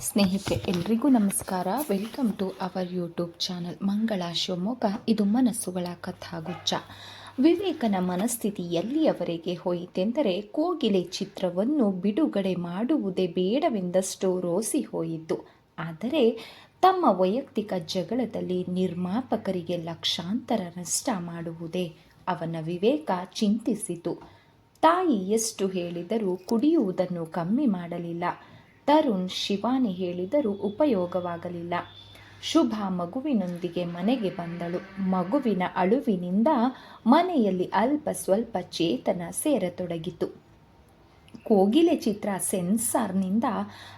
ಸ್ನೇಹಿತರೆ, ಎಲ್ರಿಗೂ ನಮಸ್ಕಾರ. Welcome to our YouTube channel Mangala Shivamogga. ಇದು ಮನಸ್ಸುಗಳ ಕಥಾಗುಚ್ಚ ವಿವೇಕನ ಮನಸ್ಥಿತಿ ಎಲ್ಲಿಯವರೆಗೆ ಹೋಯಿತೆಂದರೆ, ಕೋಗಿಲೆ ಚಿತ್ರವನ್ನು ಬಿಡುಗಡೆ ಮಾಡುವುದೇ ಬೇಡವೆಂದಷ್ಟು ರೋಸಿ ಹೋಯಿತು. ಆದರೆ, ತಮ್ಮ ವೈಯಕ್ತಿಕ ಜಗಳದಲ್ಲಿ ನಿರ್ಮಾಪಕರಿಗೆ ಲಕ್ಷಾಂತರ ನಷ್ಟ ಮಾಡುವುದೇ ಅವನ ವಿವೇಕ ಚಿಂತಿಸಿತು. ತಾಯಿ ಎಷ್ಟು ಹೇಳಿದರೂ ಕುಡಿಯುವುದನ್ನು ಕಮ್ಮಿ ಮಾಡಲಿಲ್ಲ. ತರುಣ್ ಶಿವಾನಿ ಹೇಳಿದರೂ ಉಪಯೋಗವಾಗಲಿಲ್ಲ. ಶುಭ ಮಗುವಿನೊಂದಿಗೆ ಮನೆಗೆ ಬಂದಳು. ಮಗುವಿನ ಅಳುವಿನಿಂದ ಮನೆಯಲ್ಲಿ ಅಲ್ಪ ಸ್ವಲ್ಪ ಚೇತನ ಸೇರತೊಡಗಿತು. ಕೋಗಿಲೆ ಚಿತ್ರ ಸೆನ್ಸಾರ್ನಿಂದ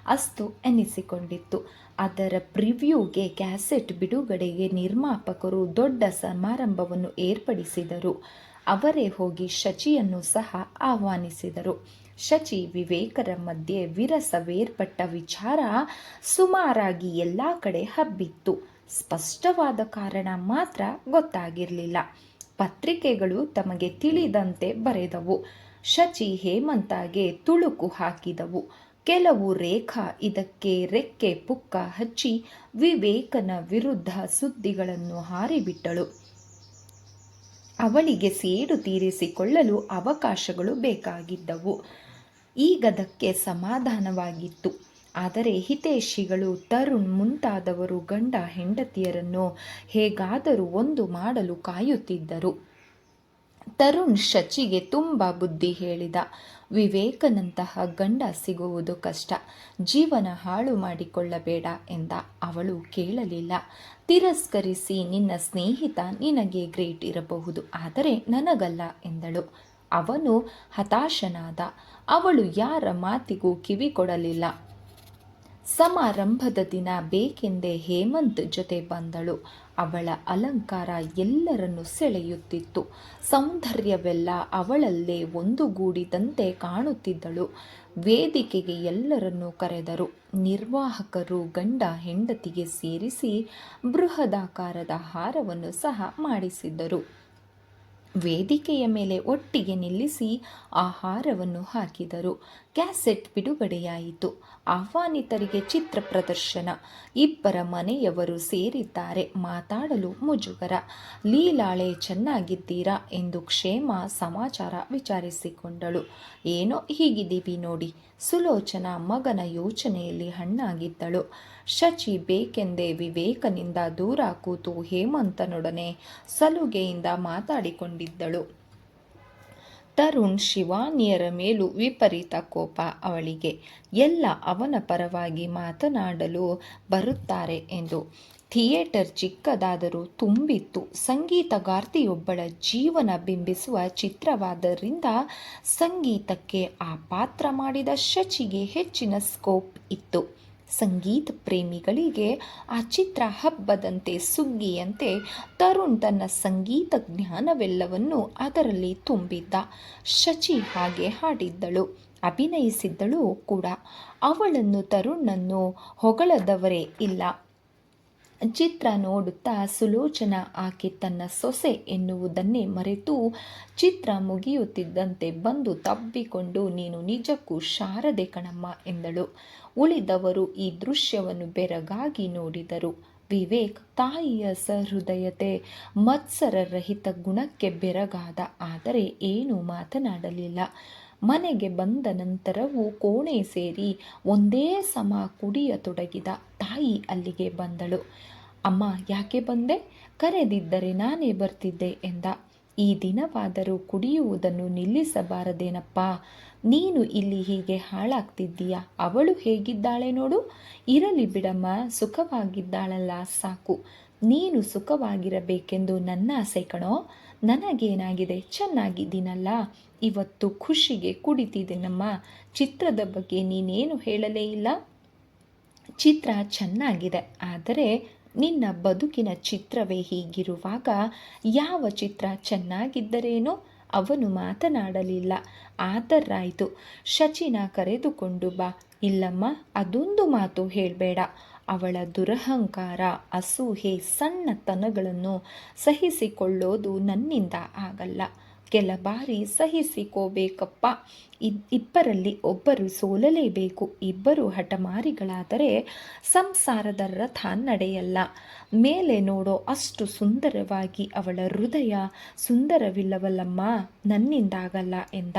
ಅಸ್ತು ಎನಿಸಿಕೊಂಡಿತ್ತು. ಅದರ ಪ್ರಿವ್ಯೂಗೆ ಕ್ಯಾಸೆಟ್ ಬಿಡುಗಡೆಗೆ ನಿರ್ಮಾಪಕರು ದೊಡ್ಡ ಸಮಾರಂಭವನ್ನು ಏರ್ಪಡಿಸಿದರು. ಅವರೇ ಹೋಗಿ ಶಚಿಯನ್ನು ಸಹ ಆಹ್ವಾನಿಸಿದರು. ಶಚಿ ವಿವೇಕರ ಮಧ್ಯೆ ವಿರಸವೇರ್ಪಟ್ಟ ವಿಚಾರ ಸುಮಾರಾಗಿ ಎಲ್ಲ ಕಡೆ ಹಬ್ಬಿತ್ತು. ಸ್ಪಷ್ಟವಾದ ಕಾರಣ ಮಾತ್ರ ಗೊತ್ತಾಗಿರಲಿಲ್ಲ. ಪತ್ರಿಕೆಗಳು ತಮಗೆ ತಿಳಿದಂತೆ ಬರೆದವು. ಶಚಿ ಹೇಮಂತಾಗೆ ತುಳುಕು ಹಾಕಿದವು. ಕೆಲವು ರೇಖಾ ಇದಕ್ಕೆ ರೆಕ್ಕೆ ಪುಕ್ಕ ಹಚ್ಚಿ ವಿವೇಕನ ವಿರುದ್ಧ ಸುದ್ದಿಗಳನ್ನು ಹಾರಿಬಿಟ್ಟಳು. ಅವಳಿಗೆ ಸೇಡು ತೀರಿಸಿಕೊಳ್ಳಲು ಅವಕಾಶಗಳು ಬೇಕಾಗಿದ್ದವು. ಈಗದಕ್ಕೆ ಸಮಾಧಾನವಾಗಿತ್ತು. ಆದರೆ ಹಿತೇಶಿಗಳು ತರುಣ್ ಮುಂತಾದವರು ಗಂಡ ಹೆಂಡತಿಯರನ್ನು ಹೇಗಾದರೂ ಒಂದು ಮಾಡಲು ಕಾಯುತ್ತಿದ್ದರು. ತರುಣ್ ಶಚಿಗೆ ತುಂಬ ಬುದ್ಧಿ ಹೇಳಿದ. ವಿವೇಕನಂತಹ ಗಂಡ ಸಿಗುವುದು ಕಷ್ಟ. ಜೀವನ ಹಾಳು ಮಾಡಿಕೊಳ್ಳಬೇಡ ಎಂದ. ಅವಳು ಕೇಳಲಿಲ್ಲ. ತಿರಸ್ಕರಿಸಿ, ನಿನ್ನ ಸ್ನೇಹಿತ ನಿನಗೆ ಗ್ರೇಟ್ ಇರಬಹುದು. ಆದರೆ ನನಗಲ್ಲ ಎಂದಳು. ಅವನು ಹತಾಶನಾದ. ಅವಳು ಯಾರ ಮಾತಿಗೂ ಕಿವಿ ಕೊಡಲಿಲ್ಲ ಸಮಾರಂಭದ ದಿನ ಬೇಕೆಂದೇ ಹೇಮಂತ್ ಜೊತೆ ಬಂದಳು. ಅವಳ ಅಲಂಕಾರ ಎಲ್ಲರನ್ನು ಸೆಳೆಯುತ್ತಿತ್ತು. ಸೌಂದರ್ಯವೆಲ್ಲ ಅವಳಲ್ಲೇ ಒಂದುಗೂಡಿದಂತೆ ಕಾಣುತ್ತಿದ್ದಳು. ವೇದಿಕೆಗೆ ಎಲ್ಲರನ್ನು ಕರೆದರು. ನಿರ್ವಾಹಕರು ಗಂಡ ಹೆಂಡತಿಗೆ ಸೇರಿಸಿ ಬೃಹದಾಕಾರದ ಹಾರವನ್ನು ಸಹ ಮಾಡಿಸಿದ್ದರು. ವೇದಿಕೆಯ ಮೇಲೆ ಒಟ್ಟಿಗೆ ನಿಲ್ಲಿಸಿ ಆಹಾರವನ್ನು ಹಾಕಿದರು. ಕ್ಯಾಸೆಟ್ ಬಿಡುಗಡೆಯಾಯಿತು. ಆಹ್ವಾನಿತರಿಗೆ ಚಿತ್ರ ಪ್ರದರ್ಶನ. ಇಬ್ಬರ ಮನೆಯವರು ಸೇರಿದ್ದಾರೆ. ಮಾತಾಡಲು ಮುಜುಗರ. ಲೀಲಾಳೆ, ಚೆನ್ನಾಗಿದ್ದೀರಾ? ಎಂದು ಕ್ಷೇಮ ಸಮಾಚಾರ ವಿಚಾರಿಸಿಕೊಂಡಳು. ಏನೋ ಹೀಗಿದ್ದೀವಿ ನೋಡಿ. ಸುಲೋಚನ ಮಗನ ಯೋಚನೆಯಲ್ಲಿ ಹಣ್ಣಾಗಿದ್ದಳು. ಶಚಿ ಬೇಕೆಂದೇ ವಿವೇಕನಿಂದ ದೂರ ಕೂತು ಹೇಮಂತನೊಡನೆ ಸಲುಗೆಯಿಂದ ಮಾತಾಡಿಕೊಂಡಿದ್ದಳು. ತರುಣ್ ಶಿವಾನಿಯರ ಮೇಲೂ ವಿಪರೀತ ಕೋಪ ಅವಳಿಗೆ. ಎಲ್ಲ ಅವನ ಪರವಾಗಿ ಮಾತನಾಡಲು ಬರುತ್ತಾರೆ ಎಂದು. ಥಿಯೇಟರ್ ಚಿಕ್ಕದಾದರೂ ತುಂಬಿತ್ತು. ಸಂಗೀತಗಾರ್ತಿಯೊಬ್ಬಳ ಜೀವನ ಬಿಂಬಿಸುವ ಚಿತ್ರವಾದ್ದರಿಂದ ಸಂಗೀತಕ್ಕೆ ಆ ಪಾತ್ರ ಮಾಡಿದ ಶಚಿಗೆ ಹೆಚ್ಚಿನ ಸ್ಕೋಪ್ ಇತ್ತು. ಸಂಗೀತ ಪ್ರೇಮಿಗಳಿಗೆ ಆ ಚಿತ್ರ ಹಬ್ಬದಂತೆ ಸುಗ್ಗಿಯಂತೆ ತರುಣ್ ತನ್ನ ಸಂಗೀತ ಜ್ಞಾನವೆಲ್ಲವನ್ನು ಅದರಲ್ಲಿ ತುಂಬಿದ್ದ. ಶಚಿ ಹಾಗೆ ಹಾಡಿದ್ದಳು, ಅಭಿನಯಿಸಿದ್ದಳು ಕೂಡ. ಅವಳನ್ನು ತರುಣನ್ನು ಹೊಗಳದವರೇ ಇಲ್ಲ. ಚಿತ್ರ ನೋಡುತ್ತಾ ಸುಲೋಚನಾ ಆಕೆ ತನ್ನ ಸೊಸೆ ಎನ್ನುವುದನ್ನೇ ಮರೆತು ಚಿತ್ರ ಮುಗಿಯುತ್ತಿದ್ದಂತೆ ಬಂದು ತಬ್ಬಿಕೊಂಡು, ನೀನು ನಿಜಕ್ಕೂ ಶಾರದೆ ಕಣಮ್ಮ ಎಂದಳು. ಉಳಿದವರು ಈ ದೃಶ್ಯವನ್ನು ಬೆರಗಾಗಿ ನೋಡಿದರು. ವಿವೇಕ್ ತಾಯಿಯ ಸಹೃದಯತೆ ಮತ್ಸರರಹಿತ ಗುಣಕ್ಕೆ ಬೆರಗಾದ, ಆದರೆ ಏನೂ ಮಾತನಾಡಲಿಲ್ಲ. ಮನೆಗೆ ಬಂದ ನಂತರವೂ ಕೋಣೆ ಸೇರಿ ಒಂದೇ ಸಮ ಕುಡಿಯತೊಡಗಿದ ತಾಯಿ ಅಲ್ಲಿಗೆ ಬಂದಳು. ಅಮ್ಮ, ಯಾಕೆ ಬಂದೆ? ಕರೆದಿದ್ದರೆ ನಾನೇ ಬರ್ತಿದ್ದೆ ಎಂದ. ಈ ದಿನವಾದರೂ ಕುಡಿಯುವುದನ್ನು ನಿಲ್ಲಿಸಬಾರದೇನಪ್ಪ? ನೀನು ಇಲ್ಲಿ ಹೀಗೆ ಹಾಳಾಗ್ತಿದ್ದೀಯ? ಅವಳು ಹೇಗಿದ್ದಾಳೆ ನೋಡು. ಇರಲಿ ಬಿಡಮ್ಮ, ಸುಖವಾಗಿದ್ದಾಳಲ್ಲ ಸಾಕು. ನೀನು ಸುಖವಾಗಿರಬೇಕೆಂದು ನನ್ನ ಆಸೆ ಕಣೋ. ನನಗೇನಾಗಿದೆ? ಚೆನ್ನಾಗಿದ್ದೀನಲ್ಲ. ಇವತ್ತು ಖುಷಿಗೆ ಕುಡಿತಿದ್ದೇನಮ್ಮ. ಚಿತ್ರದ ಬಗ್ಗೆ ನೀನೇನು ಹೇಳಲೇ ಇಲ್ಲ. ಚಿತ್ರ ಚೆನ್ನಾಗಿದೆ. ಆದರೆ ನಿನ್ನ ಬದುಕಿನ ಚಿತ್ರವೇ ಹೀಗಿರುವಾಗ ಯಾವ ಚಿತ್ರ ಚೆನ್ನಾಗಿದ್ದರೇನೋ ಅವನು ಮಾತನಾಡಲಿಲ್ಲ. ಆತರಾಯಿತು. ಶಚಿನ ಕರೆದುಕೊಂಡು ಬಾ. ಇಲ್ಲಮ್ಮ, ಅದೊಂದು ಮಾತು ಹೇಳಬೇಡ. ಅವಳ ದುರಹಂಕಾರ ಅಸೂಹೆ ಸಣ್ಣತನಗಳನ್ನು ಸಹಿಸಿಕೊಳ್ಳೋದು ನನ್ನಿಂದ ಆಗಲ್ಲ. ಕೆಲ ಬಾರಿ ಸಹಿಸಿಕೋಬೇಕಪ್ಪ. ಇಬ್ಬರಲ್ಲಿ ಒಬ್ಬರು ಸೋಲಲೇಬೇಕು, ಇಬ್ಬರು ಹಠಮಾರಿಗಳಾದರೆ ಸಂಸಾರದ ರಥ ನಡೆಯಲ್ಲ. ಮೇಲೆ ನೋಡೋ ಅಷ್ಟು ಸುಂದರವಾಗಿ ಅವಳ ಹೃದಯ ಸುಂದರವಿಲ್ಲವಲ್ಲಮ್ಮ, ನನ್ನಿಂದಾಗಲ್ಲ ಎಂದ.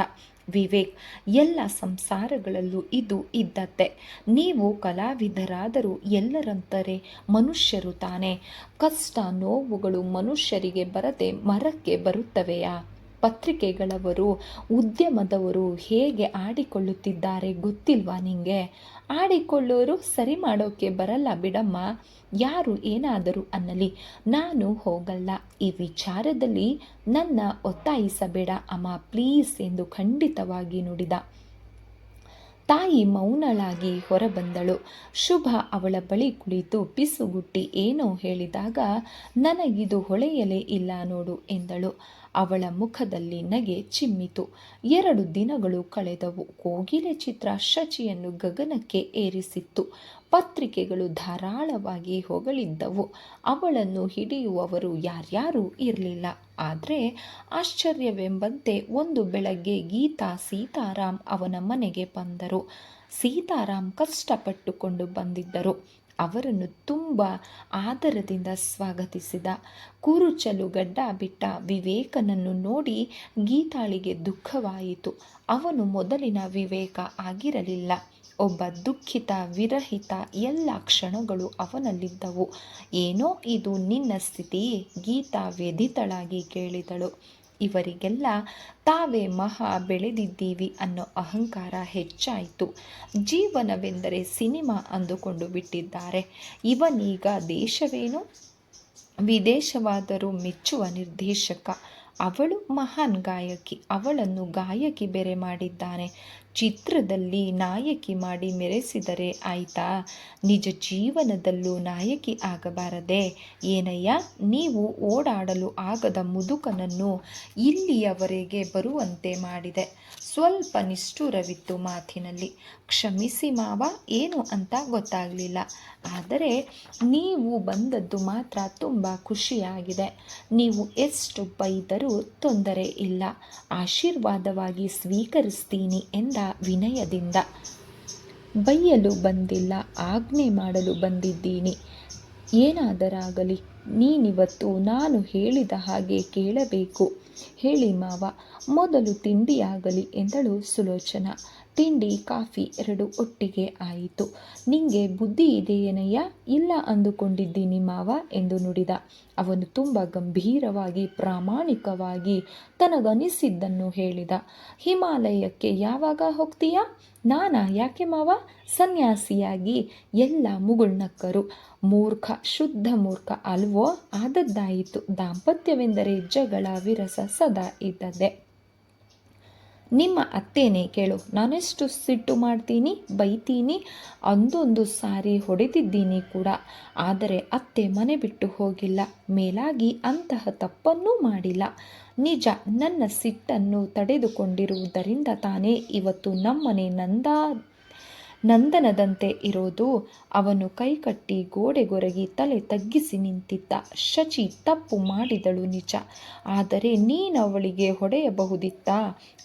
ವಿವೇಕ್, ಎಲ್ಲ ಸಂಸಾರಗಳಲ್ಲೂ ಇದು ಇದ್ದತ್ತೆ ನೀವು ಕಲಾವಿದರಾದರೂ ಎಲ್ಲರಂತರೆ ಮನುಷ್ಯರು ತಾನೆ. ಕಷ್ಟ ನೋವುಗಳು ಮನುಷ್ಯರಿಗೆ ಬರದೆ ಮರಕ್ಕೆ ಬರುತ್ತವೆಯಾ? ಪತ್ರಿಕೆಗಳವರು, ಉದ್ಯಮದವರು ಹೇಗೆ ಆಡಿಕೊಳ್ಳುತ್ತಿದ್ದಾರೆ ಗೊತ್ತಿಲ್ವಾ ನಿಂಗೆ? ಆಡಿಕೊಳ್ಳೋರು ಸರಿ ಮಾಡೋಕ್ಕೆ ಬರಲ್ಲ ಬಿಡಮ್ಮ. ಯಾರು ಏನಾದರೂ ಅನ್ನಲಿ. ನಾನು ಹೋಗಲ್ಲ. ಈ ವಿಚಾರದಲ್ಲಿ ನನ್ನ ಒತ್ತಾಯಿಸಬೇಡ ಅಮ್ಮ. ಪ್ಲೀಸ್ ಎಂದು ಖಂಡಿತವಾಗಿ ನುಡಿದ. ತಾಯಿ ಮೌನಳಾಗಿ ಹೊರಬಂದಳು. ಶುಭ ಅವಳ ಬಳಿ ಕುಳಿತು ಪಿಸುಗುಟ್ಟಿ ಏನೋ ಹೇಳಿದಾಗ, ನನಗಿದು ಹೊಳೆಯಲೇ ಇಲ್ಲ ನೋಡು ಎಂದಳು. ಅವಳ ಮುಖದಲ್ಲಿ ನಗೆ ಚಿಮ್ಮಿತು. ಎರಡು ದಿನಗಳು ಕಳೆದವು. ಕೋಗಿಲೆ ಚಿತ್ರ ಶಚಿಯನ್ನು ಗಗನಕ್ಕೆ ಏರಿಸಿತ್ತು. ಪತ್ರಿಕೆಗಳು ಧಾರಾಳವಾಗಿ ಹೊಗಳಿದ್ದವು. ಅವಳನ್ನು ಹಿಡಿಯುವವರು ಯಾರ್ಯಾರೂ ಇರಲಿಲ್ಲ. ಆದರೆ ಆಶ್ಚರ್ಯವೆಂಬಂತೆ ಒಂದು ಬೆಳಗ್ಗೆ ಗೀತಾ ಸೀತಾರಾಮ್ ಅವನ ಮನೆಗೆ ಬಂದರು. ಸೀತಾರಾಮ್ ಕಷ್ಟಪಟ್ಟುಕೊಂಡು ಬಂದಿದ್ದರು. ಅವರನ್ನು ತುಂಬ ಆದರದಿಂದ ಸ್ವಾಗತಿಸಿದ. ಕುರುಚಲು ಗಡ್ಡ ಬಿಟ್ಟ ವಿವೇಕನನ್ನು ನೋಡಿ ಗೀತಾಳಿಗೆ ದುಃಖವಾಯಿತು. ಅವನು ಮೊದಲಿನ ವಿವೇಕ ಆಗಿರಲಿಲ್ಲ. ಒಬ್ಬ ದುಃಖಿತ, ವಿರಹಿತ ಎಲ್ಲ ಕ್ಷಣಗಳು ಅವನಲ್ಲಿದ್ದವು. ಏನೋ ಇದು ನಿನ್ನ ಸ್ಥಿತಿ ಗೀತಾ ವ್ಯಧಿತಳಾಗಿ ಕೇಳಿದಳು. ಇವರಿಗೆಲ್ಲ ತಾವೇ ಮಹಾ ಬೆಳೆದಿದ್ದೀವಿ ಅನ್ನೋ ಅಹಂಕಾರ ಹೆಚ್ಚಾಯಿತು. ಜೀವನವೆಂದರೆ ಸಿನಿಮಾ ಅಂದುಕೊಂಡು ಬಿಟ್ಟಿದ್ದಾರೆ. ಇವನೀಗ ದೇಶವೇನು? ವಿದೇಶವಾದರೂ ಮೆಚ್ಚುವ ನಿರ್ದೇಶಕ. ಅವಳು ಮಹಾನ್ ಗಾಯಕಿ. ಅವಳನ್ನು ಗಾಯಕಿ ಬೇರೆ ಮಾಡಿದ್ದಾನೆ. ಚಿತ್ರದಲ್ಲಿ ನಾಯಕಿ ಮಾಡಿ ಮೆರೆಸಿದರೆ ಆಯ್ತಾ? ನಿಜ ಜೀವನದಲ್ಲೂ ನಾಯಕಿ ಆಗಬಾರದೆ. ಏನಯ್ಯ, ನೀವು ಓಡಾಡಲು ಆಗದ ಮುದುಕನನ್ನು ಇಲ್ಲಿಯವರೆಗೆ ಬರುವಂತೆ ಮಾಡಿದೆ. ಸ್ವಲ್ಪ ನಿಷ್ಠುರವಿತ್ತು ಮಾತಿನಲ್ಲಿ. ಕ್ಷಮಿಸಿ ಮಾವ, ಏನು ಅಂತ ಗೊತ್ತಾಗಲಿಲ್ಲ. ಆದರೆ ನೀವು ಬಂದದ್ದು ಮಾತ್ರ ತುಂಬ ಖುಷಿಯಾಗಿದೆ. ನೀವು ಎಷ್ಟು ಬೈದರೂ ತೊಂದರೆ ಇಲ್ಲ. ಆಶೀರ್ವಾದವಾಗಿ ಸ್ವೀಕರಿಸ್ತೀನಿ ಎಂದ ವಿನಯದಿಂದ. ಬೈಯಲು ಬಂದಿಲ್ಲ, ಆಜ್ಞೆ ಮಾಡಲು ಬಂದಿದ್ದೀನಿ. ಏನಾದರಾಗಲಿ ನೀನಿವತ್ತು ನಾನು ಹೇಳಿದ ಹಾಗೆ ಕೇಳಬೇಕು. ಹೇಳಿ ಮಾವ ಮೊದಲು ತಿಂಡಿಯಾಗಲಿ ಎಂದಳು ಸುಲೋಚನಾ. ತಿಂಡಿ, ಕಾಫಿ ಎರಡು ಒಟ್ಟಿಗೆ ಆಯಿತು. ನಿಂಗೆ ಬುದ್ಧಿ ಇದೆಯೇನಯ್ಯ? ಇಲ್ಲ ಅಂದುಕೊಂಡಿದ್ದೀನಿ ಮಾವ ಎಂದು ನುಡಿದ. ಅವನು ತುಂಬ ಗಂಭೀರವಾಗಿ, ಪ್ರಾಮಾಣಿಕವಾಗಿ ತನಗನಿಸಿದ್ದನ್ನು ಹೇಳಿದ. ಹಿಮಾಲಯಕ್ಕೆ ಯಾವಾಗ ಹೋಗ್ತೀಯಾ? ನಾನಾ ಯಾಕೆ ಮಾವ? ಸನ್ಯಾಸಿಯಾಗಿ ಎಲ್ಲ ಮುಗುಳ್ನಕ್ಕರು. ಮೂರ್ಖ, ಶುದ್ಧ ಮೂರ್ಖ ಅಲ್ವೋ? ಆದದ್ದಾಯಿತು. ದಾಂಪತ್ಯವೆಂದರೆ ಜಗಳ ವಿರಸ ಸದಾ ಇದ್ದದ್ದೇ. ನಿಮ್ಮ ಅತ್ತೆನೇ ಕೇಳು. ನಾನೆಷ್ಟು ಸಿಟ್ಟು ಮಾಡ್ತೀನಿ, ಬೈತೀನಿ, ಅಂದೊಂದು ಸಾರಿ ಹೊಡೆದಿದ್ದೀನಿ ಕೂಡ. ಆದರೆ ಅತ್ತೆ ಮನೆ ಬಿಟ್ಟು ಹೋಗಿಲ್ಲ. ಮೇಲಾಗಿ ಅಂತಹ ತಪ್ಪನ್ನೂ ಮಾಡಿಲ್ಲ. ನಿಜ, ನನ್ನ ಸಿಟ್ಟನ್ನು ತಡೆದುಕೊಂಡಿರುವುದರಿಂದ ತಾನೇ ಇವತ್ತು ನಮ್ಮನೆ ನಂದಾ ನಂದನದಂತೆ ಇರೋದು. ಅವನು ಕೈಕಟ್ಟಿ ಗೋಡೆಗೊರಗಿ ತಲೆ ತಗ್ಗಿಸಿ ನಿಂತಿದ್ದ. ಶಚಿ ತಪ್ಪು ಮಾಡಿದಳು ನಿಜ. ಆದರೆ ನೀನವಳಿಗೆ ಹೊಡೆಯಬಹುದಿತ್ತಾ?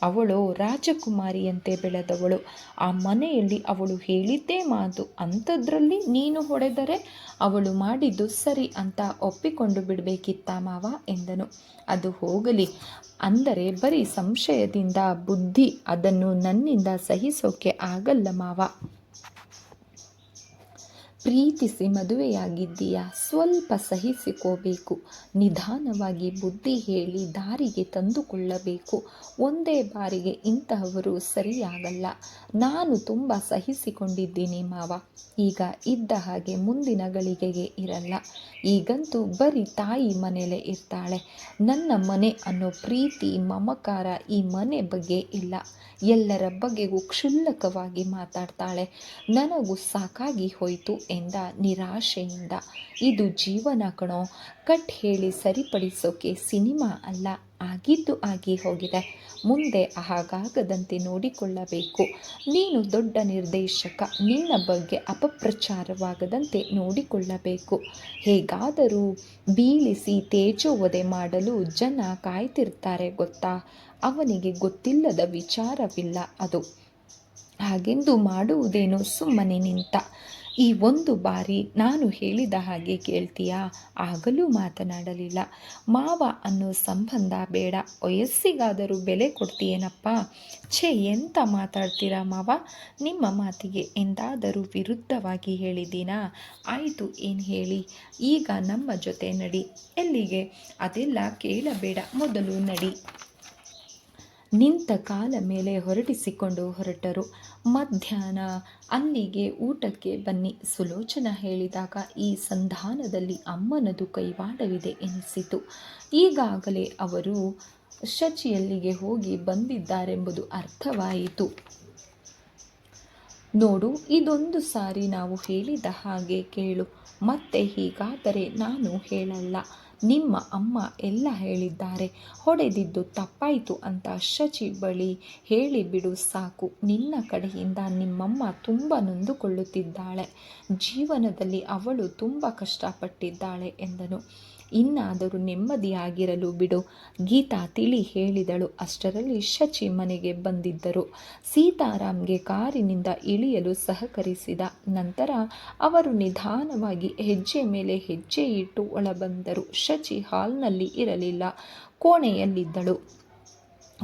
ಅವಳು ರಾಜಕುಮಾರಿಯಂತೆ ಬೆಳೆದವಳು. ಆ ಮನೆಯಲ್ಲಿ ಅವಳು ಹೇಳಿದ್ದೇ ಮಾತು. ಅಂಥದ್ರಲ್ಲಿ ನೀನು ಹೊಡೆದರೆ ಅವಳು ಮಾಡಿದ್ದು ಸರಿ ಅಂತ ಒಪ್ಪಿಕೊಂಡು ಬಿಡಬೇಕಿತ್ತ ಮಾವ ಎಂದನು. ಅದು ಹೋಗಲಿ. ಅಂದರೆ ಬರೀ ಸಂಶಯದಿಂದ ಬುದ್ಧಿ ಅದನ್ನು ನನ್ನಿಂದ ಸಹಿಸೋಕೆ ಆಗಲ್ಲ ಮಾವ. ಪ್ರೀತಿಸಿ ಮದುವೆಯಾಗಿದ್ದೀಯಾ? ಸ್ವಲ್ಪ ಸಹಿಸಿಕೋಬೇಕು. ನಿಧಾನವಾಗಿ ಬುದ್ಧಿ ಹೇಳಿ ದಾರಿಗೆ ತಂದುಕೊಳ್ಳಬೇಕು. ಒಂದೇ ಬಾರಿಗೆ ಇಂತಹವರು ಸರಿಯಾಗಲ್ಲ. ನಾನು ತುಂಬ ಸಹಿಸಿಕೊಂಡಿದ್ದೀನಿ ಮಾವ. ಈಗ ಇದ್ದ ಹಾಗೆ ಮುಂದಿನ ಗಳಿಗೆಗೆ ಇರಲ್ಲ. ಈಗಂತೂ ಬರೀ ತಾಯಿ ಮನೆಯಲ್ಲೇ ಇರ್ತಾಳೆ. ನನ್ನ ಮನೆ ಅನ್ನೋ ಪ್ರೀತಿ, ಮಮಕಾರ ಈ ಮನೆ ಬಗ್ಗೆ ಇಲ್ಲ. ಎಲ್ಲರ ಬಗ್ಗೆಗೂ ಕ್ಷುಲ್ಲಕವಾಗಿ ಮಾತಾಡ್ತಾಳೆ. ನನಗೂ ಸಾಕಾಗಿ ಹೋಯಿತು ಎಂದ ನಿರಾಶೆಯಿಂದ. ಇದು ಜೀವನ ಕಣೋ. ಕಟ್ ಹೇಳಿ ಸರಿಪಡಿಸೋಕೆ ಸಿನಿಮಾ ಅಲ್ಲ, ಆಗಿದ್ದು ಆಗಿ ಹೋಗಿದೆ. ಮುಂದೆ ಹಾಗಾಗದಂತೆ ನೋಡಿಕೊಳ್ಳಬೇಕು. ನೀನು ದೊಡ್ಡ ನಿರ್ದೇಶಕ, ನಿನ್ನ ಬಗ್ಗೆ ಅಪಪ್ರಚಾರವಾಗದಂತೆ ನೋಡಿಕೊಳ್ಳಬೇಕು. ಹೇಗಾದರೂ ಬೀಳಿಸಿ ತೇಜೋವಧೆ ಮಾಡಲು ಜನ ಕಾಯ್ತಿರ್ತಾರೆ ಗೊತ್ತಾ? ಅವನಿಗೆ ಗೊತ್ತಿಲ್ಲದ ವಿಚಾರವಿಲ್ಲ ಅದು. ಹಾಗೆಂದು ಮಾಡುವುದೇನು ಸುಮ್ಮನೆ ನಿಂತ. ಈ ಒಂದು ಬಾರಿ ನಾನು ಹೇಳಿದ ಹಾಗೆ ಕೇಳ್ತೀಯಾ? ಆಗಲೂ ಮಾತನಾಡಲಿಲ್ಲ. ಮಾವ ಅನ್ನೋ ಸಂಬಂಧ ಬೇಡ. ವಯಸ್ಸಿಗಾದರೂ ಬೆಲೆ ಕೊಡ್ತೀಯೇನಪ್ಪ? ಛೇ, ಎಂತ ಮಾತಾಡ್ತೀರಾ ಮಾವ? ನಿಮ್ಮ ಮಾತಿಗೆ ಎಂದಾದರೂ ವಿರುದ್ಧವಾಗಿ ಹೇಳಿದ್ದೀನಾ? ಆಯಿತು, ಏನು ಹೇಳಿ? ಈಗ ನಮ್ಮ ಜೊತೆ ನಡಿ. ಎಲ್ಲಿಗೆ? ಅದೆಲ್ಲ ಕೇಳಬೇಡ. ಮೊದಲು ನಡಿ. ನಿಂತ ಕಾಲ ಮೇಲೆ ಹೊರಟಿಸಿಕೊಂಡು ಹೊರಟರು. ಮಧ್ಯಾಹ್ನ ಅಲ್ಲಿಗೆ ಊಟಕ್ಕೆ ಬನ್ನಿ. ಸುಲೋಚನ ಹೇಳಿದಾಗ ಈ ಸಂಧಾನದಲ್ಲಿ ಅಮ್ಮನದು ಕೈವಾಡವಿದೆ ಎನಿಸಿತು. ಈಗಾಗಲೇ ಅವರು ಶಚಿಯಲ್ಲಿಗೆ ಹೋಗಿ ಬಂದಿದ್ದಾರೆಂಬುದು ಅರ್ಥವಾಯಿತು. ನೋಡು, ಇದೊಂದು ಸಾರಿ ನಾವು ಹೇಳಿದ ಹಾಗೆ ಕೇಳು. ಮತ್ತೆ ಹೀಗಾದರೆ ನಾನು ಹೇಳಲ್ಲ. ನಿಮ್ಮ ಅಮ್ಮ ಎಲ್ಲ ಹೇಳಿದ್ದಾರೆ. ಹೊಡೆದಿದ್ದು ತಪ್ಪಾಯಿತು ಅಂತ ಶಚಿ ಬಳಿ ಹೇಳಿಬಿಡು ಸಾಕು. ನಿನ್ನ ಕಡೆಯಿಂದ ನಿಮ್ಮಮ್ಮ ತುಂಬ ನೊಂದುಕೊಳ್ಳುತ್ತಿದ್ದಾಳೆ. ಜೀವನದಲ್ಲಿ ಅವಳು ತುಂಬ ಕಷ್ಟಪಟ್ಟಿದ್ದಾಳೆ ಎಂದನು. ಇನ್ನಾದರೂ ನೆಮ್ಮದಿಯಾಗಿರಲು ಬಿಡು. ಗೀತಾ ತಿಳಿ ಹೇಳಿದಳು. ಅಷ್ಟರಲ್ಲಿ ಶಚಿ ಮನೆಗೆ ಬಂದಿದ್ದರು. ಸೀತಾರಾಮ್ಗೆ ಕಾರಿನಿಂದ ಇಳಿಯಲು ಸಹಕರಿಸಿದ ನಂತರ ಅವರು ನಿಧಾನವಾಗಿ ಹೆಜ್ಜೆ ಮೇಲೆ ಹೆಜ್ಜೆ ಇಟ್ಟು ಒಳಬಂದರು. ಶಚಿ ಹಾಲ್ನಲ್ಲಿ ಇರಲಿಲ್ಲ. ಕೋಣೆಯಲ್ಲಿದ್ದಳು.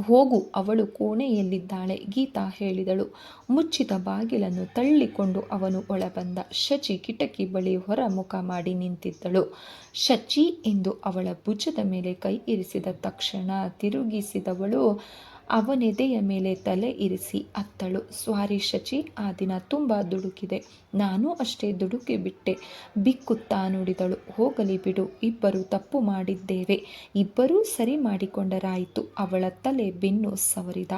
ಹೋಗು, ಅವಳು ಕೋಣೆಯಲ್ಲಿದ್ದಾಳೆ, ಗೀತಾ ಹೇಳಿದಳು. ಮುಚ್ಚಿದ ಬಾಗಿಲನ್ನು ತಳ್ಳಿಕೊಂಡು ಅವನು ಒಳಬಂದ. ಶಚಿ ಕಿಟಕಿ ಬಳಿ ಹೊರ ಮುಖ ಮಾಡಿ ನಿಂತಿದ್ದಳು. ಶಚಿ ಎಂದು ಅವಳ ಭುಜದ ಮೇಲೆ ಕೈ ಇರಿಸಿದ ತಕ್ಷಣ ತಿರುಗಿಸಿದವಳು ಅವನೆದೆಯ ಮೇಲೆ ತಲೆ ಇರಿಸಿ ಅತ್ತಳು, ಸ್ವಾರಿ ಶಚಿ, ಆ ದಿನ ತುಂಬ ದುಡುಕಿದೆ. ನಾನು ಅಷ್ಟೇ ದುಡುಕಿ ಬಿಟ್ಟೆ. ಬಿಕ್ಕುತ್ತಾ ನುಡಿದಳು. ಹೋಗಲಿ ಬಿಡು, ಇಬ್ಬರು ತಪ್ಪು ಮಾಡಿದ್ದೇವೆ. ಇಬ್ಬರೂ ಸರಿ ಮಾಡಿಕೊಂಡರಾಯಿತು. ಅವಳ ತಲೆ ಬೆನ್ನು ಸವರಿದ.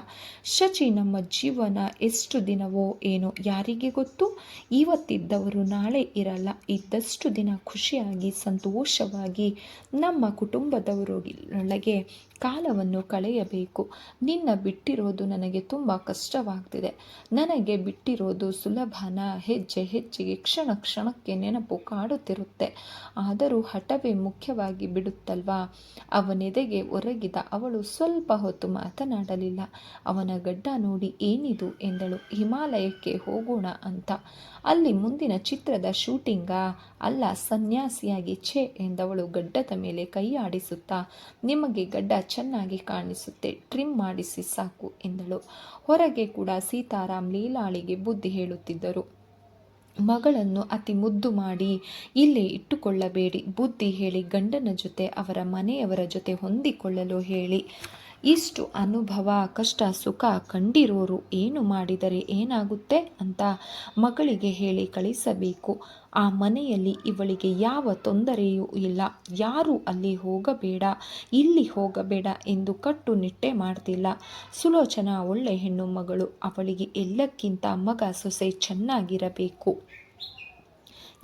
ಶಚಿ, ನಮ್ಮ ಜೀವನ ಎಷ್ಟು ದಿನವೋ ಏನೋ ಯಾರಿಗೆ ಗೊತ್ತು? ಇವತ್ತಿದ್ದವರು ನಾಳೆ ಇರಲ್ಲ. ಇದ್ದಷ್ಟು ದಿನ ಖುಷಿಯಾಗಿ, ಸಂತೋಷವಾಗಿ ನಮ್ಮ ಕುಟುಂಬದವರೊಳಗೆ ಕಾಲವನ್ನು ಕಳೆಯಬೇಕು. ನಿನ್ನ ಬಿಟ್ಟಿರೋದು ನನಗೆ ತುಂಬ ಕಷ್ಟವಾಗ್ತಿದೆ. ನನಗೆ ಬಿಟ್ಟಿರೋದು ಸುಲಭನ ಹೆಜ್ಜೆ ಹೆಜ್ಜೆಗೆ ಕ್ಷಣ ಕ್ಷಣಕ್ಕೆ ನೆನಪು ಕಾಡುತ್ತಿರುತ್ತೆ. ಆದರೂ ಹಠವೇ ಮುಖ್ಯವಾಗಿ ಬಿಡುತ್ತಲ್ವಾ? ಅವನೆದೆಗೆ ಒರಗಿದ ಅವಳು ಸ್ವಲ್ಪ ಹೊತ್ತು ಮಾತನಾಡಲಿಲ್ಲ. ಅವನ ಗಡ್ಡ ನೋಡಿ ಏನಿದು ಎಂದಳು. ಹಿಮಾಲಯಕ್ಕೆ ಹೋಗೋಣ ಅಂತ. ಅಲ್ಲಿ ಮುಂದಿನ ಚಿತ್ರದ ಶೂಟಿಂಗಾ? ಅಲ್ಲ, ಸನ್ಯಾಸಿಯಾಗಿ ಛೇ ಎಂದವಳು ಗಡ್ಡದ ಮೇಲೆ ಕೈ ಆಡಿಸುತ್ತಾ ನಿಮಗೆ ಗಡ್ಡ ಚೆನ್ನಾಗಿ ಕಾಣಿಸುತ್ತೆ. ಟ್ರಿಮ್ ಮಾಡಿಸಿ ಸಾಕು ಎಂದಳು. ಹೊರಗೆ ಕೂಡ ಸೀತಾರಾಮ್ ಲೀಲಾಳಿಗೆ ಬುದ್ಧಿ ಹೇಳುತ್ತಿದ್ದರು. ಮಗಳನ್ನು ಅತಿ ಮುದ್ದು ಮಾಡಿ ಇಲ್ಲೇ ಇಟ್ಟುಕೊಳ್ಳಬೇಡಿ. ಬುದ್ಧಿ ಹೇಳಿ ಗಂಡನ ಜೊತೆ ಅವರ ಮನೆಯವರ ಜೊತೆ ಹೊಂದಿಕೊಳ್ಳಲು ಹೇಳಿ. ಇಷ್ಟು ಅನುಭವ, ಕಷ್ಟ, ಸುಖ ಕಂಡಿರೋರು ಏನು ಮಾಡಿದರೆ ಏನಾಗುತ್ತೆ ಅಂತ ಮಗಳಿಗೆ ಹೇಳಿ ಕಳಿಸಬೇಕು. ಆ ಮನೆಯಲ್ಲಿ ಇವಳಿಗೆ ಯಾವ ತೊಂದರೆಯೂ ಇಲ್ಲ. ಯಾರೂ ಅಲ್ಲಿ ಹೋಗಬೇಡ, ಇಲ್ಲಿ ಹೋಗಬೇಡ ಎಂದು ಕಟ್ಟುನಿಟ್ಟೆ ಮಾಡ್ತಿಲ್ಲ. ಸುಲೋಚನಾ ಒಳ್ಳೆ ಹೆಣ್ಣು ಮಗಳು, ಅವಳಿಗೆ ಎಲ್ಲಕ್ಕಿಂತ ಮಗ ಸೊಸೆ ಚೆನ್ನಾಗಿರಬೇಕು.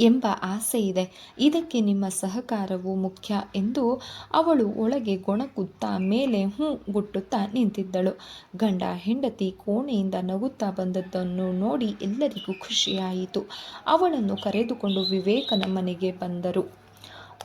ಎಂಬ ಆಸೆ ಇದೆ. ಇದಕ್ಕೆ ನಿಮ್ಮ ಸಹಕಾರವು ಮುಖ್ಯ ಎಂದು ಅವಳು ಒಳಗೆ ಗೊಣಕುತ್ತಾ ಮೇಲೆ ಹೂ ಗುಟ್ಟುತ್ತಾ ನಿಂತಿದ್ದಳು. ಗಂಡ ಹೆಂಡತಿ ಕೋಣೆಯಿಂದ ನಗುತ್ತಾ ಬಂದದ್ದನ್ನು ನೋಡಿ ಎಲ್ಲರಿಗೂ ಖುಷಿಯಾಯಿತು. ಅವಳನ್ನು ಕರೆದುಕೊಂಡು ವಿವೇಕನ ಮನೆಗೆ ಬಂದರು.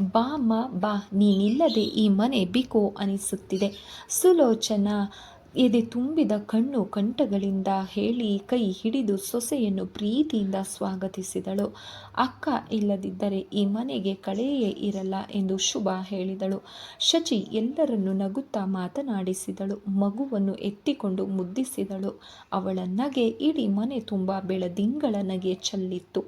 ಬಾಮ್ಮ ಬಾ, ನೀನಿಲ್ಲದೆ ಈ ಮನೆ ಬಿಕೋ ಅನಿಸುತ್ತಿದೆ. ಸುಲೋಚನಾ ಎದೆ ತುಂಬಿದ ಕಣ್ಣು ಕಂಠಗಳಿಂದ ಹೇಳಿ ಕೈ ಹಿಡಿದು ಸೊಸೆಯನ್ನು ಪ್ರೀತಿಯಿಂದ ಸ್ವಾಗತಿಸಿದಳು. ಅಕ್ಕ ಇಲ್ಲದಿದ್ದರೆ ಈ ಮನೆಗೆ ಕಳೆಯೇ ಇರಲ್ಲ ಎಂದು ಶುಭ ಹೇಳಿದಳು. ಶಚಿ ಎಲ್ಲರನ್ನು ನಗುತ್ತಾ ಮಾತನಾಡಿಸಿದಳು. ಮಗುವನ್ನು ಎತ್ತಿಕೊಂಡು ಮುದ್ದಿಸಿದಳು. ಅವಳ ನಗೆ ಇಡೀ ಮನೆ ತುಂಬ ಬೆಳದಿಂಗಳ ನಗೆ ಚೆಲ್ಲಿತ್ತು.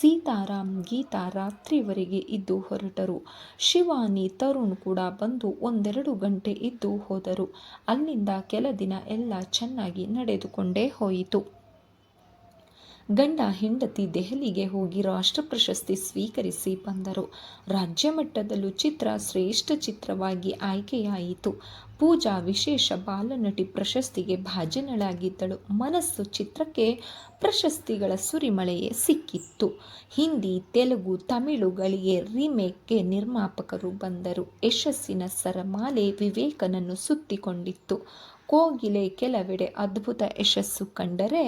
ಸೀತಾರಾಮ್ ಗೀತಾ ರಾತ್ರಿವರೆಗೆ ಇದ್ದು ಹೊರಟರು. ಶಿವಾನಿ ತರುಣ್ ಕೂಡ ಬಂದು ಒಂದೆರಡು ಗಂಟೆ ಇದ್ದು ಹೋದರು. ಅಲ್ಲಿಂದ ಕೆಲ ದಿನ ಎಲ್ಲ ಚೆನ್ನಾಗಿ ನಡೆದುಕೊಂಡೇ ಹೋಯಿತು. ಗಂಡ ಹೆಂಡತಿ ದೆಹಲಿಗೆ ಹೋಗಿ ರಾಷ್ಟ್ರ ಪ್ರಶಸ್ತಿ ಸ್ವೀಕರಿಸಿ ಬಂದರು. ರಾಜ್ಯ ಮಟ್ಟದಲ್ಲೂ ಚಿತ್ರ ಶ್ರೇಷ್ಠ ಚಿತ್ರವಾಗಿ ಆಯ್ಕೆಯಾಯಿತು. ಪೂಜಾ ವಿಶೇಷ ಬಾಲನಟಿ ಪ್ರಶಸ್ತಿಗೆ ಭಾಜನಳಾಗಿದ್ದಳು. ಮನಸ್ಸು ಚಿತ್ರಕ್ಕೆ ಪ್ರಶಸ್ತಿಗಳ ಸುರಿಮಳೆಯೇ ಸಿಕ್ಕಿತ್ತು. ಹಿಂದಿ, ತೆಲುಗು, ತಮಿಳುಗಳಿಗೆ ರಿಮೇಕ್ಗೆ ನಿರ್ಮಾಪಕರು ಬಂದರು. ಯಶಸ್ಸಿನ ಸರಮಾಲೆ ವಿವೇಕನನ್ನು ಸುತ್ತಿಕೊಂಡಿತ್ತು. ಕೋಗಿಲೆ ಕೆಲವೆಡೆ ಅದ್ಭುತ ಯಶಸ್ಸು ಕಂಡರೆ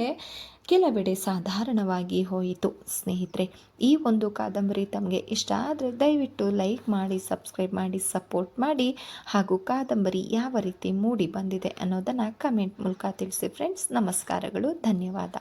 ಕೆಲವೆಡೆ ಸಾಧಾರಣವಾಗಿ ಹೋಯಿತು. ಸ್ನೇಹಿತರೆ, ಈ ಒಂದು ಕಾದಂಬರಿ ತಮಗೆ ಇಷ್ಟ ಆದರೆ ದಯವಿಟ್ಟು ಲೈಕ್ ಮಾಡಿ, ಸಬ್ಸ್ಕ್ರೈಬ್ ಮಾಡಿ, ಸಪೋರ್ಟ್ ಮಾಡಿ ಹಾಗೂ ಕಾದಂಬರಿ ಯಾವ ರೀತಿ ಮೂಡಿ ಬಂದಿದೆ ಅನ್ನೋದನ್ನು ಕಮೆಂಟ್ ಮೂಲಕ ತಿಳಿಸಿ. ಫ್ರೆಂಡ್ಸ್, ನಮಸ್ಕಾರಗಳು, ಧನ್ಯವಾದ.